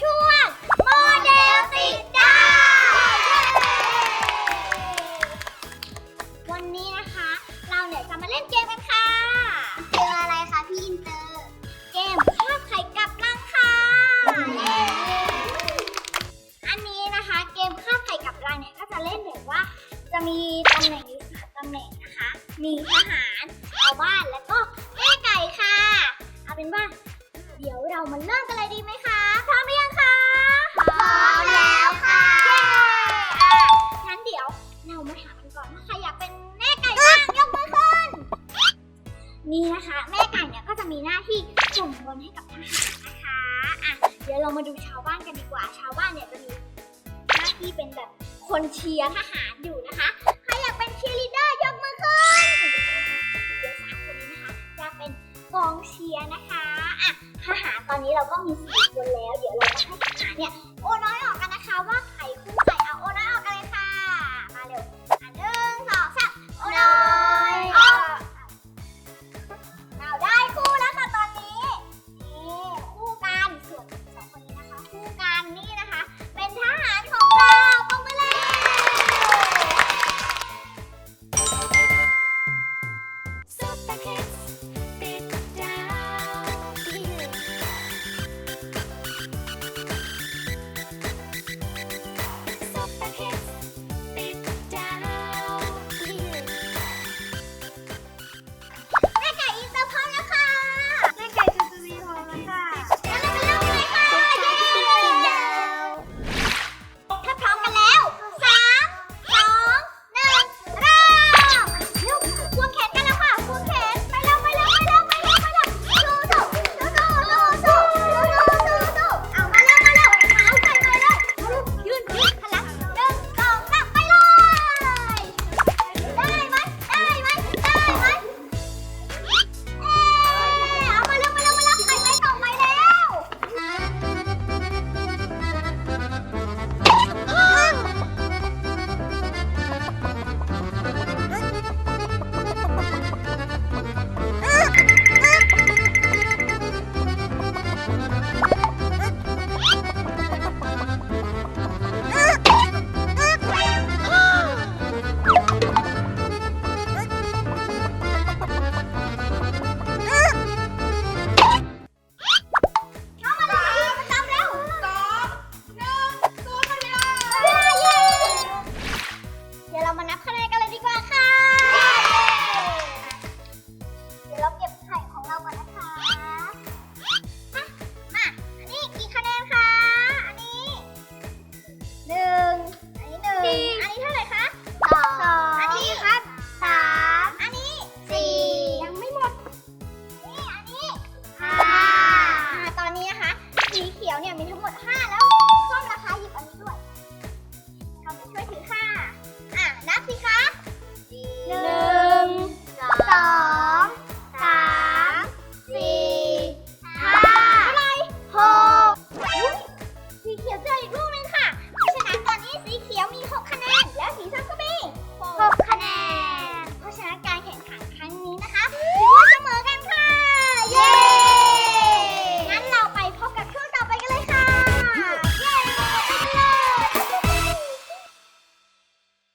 ช่วงโมเดลติดดาววันนี้นะคะ เราเนี่ยจะมาเล่นเกมกันค่ะเกมอะไรคะพี่อินเตอร์ เกมภาพไข่กับลังค่ะอันนี้นะคะเกมภาพไข่กับลังเนี่ยก็จะเล่นแบบว่าจะมีตำแหน่งอยู่สามตำแหน่งนะคะ มีทหารชาวบ้านแล้วก็แม่ไก่ค่ะ เอาเป็นว่าเดี๋ยวเรามาเริ่มกันเลยดีไหมคะ จะมีหน้าที่ส่งบอลให้กับทหารนะคะอะเดี๋ยวเรามาดูชาวบ้านกันดีกว่า ชาวบ้านเนี่ยจะมีหน้าที่เป็นแบบคนเชียร์ทหารอยู่นะคะ ใครอยากเป็นเชียร์ลีดเดอร์ยกมือขึ้นเดี๋ยวสามคนนี้นะคะจะเป็นกองเชียร์นะคะอะทหารตอนนี้เราก็มีสี่คนแล้ว เดี๋ยวเราจะให้ทหารเนี่ยโอ้น้อยออกกันนะคะว่าใคร นี่ยมีทั้งหมด 5 แล้ว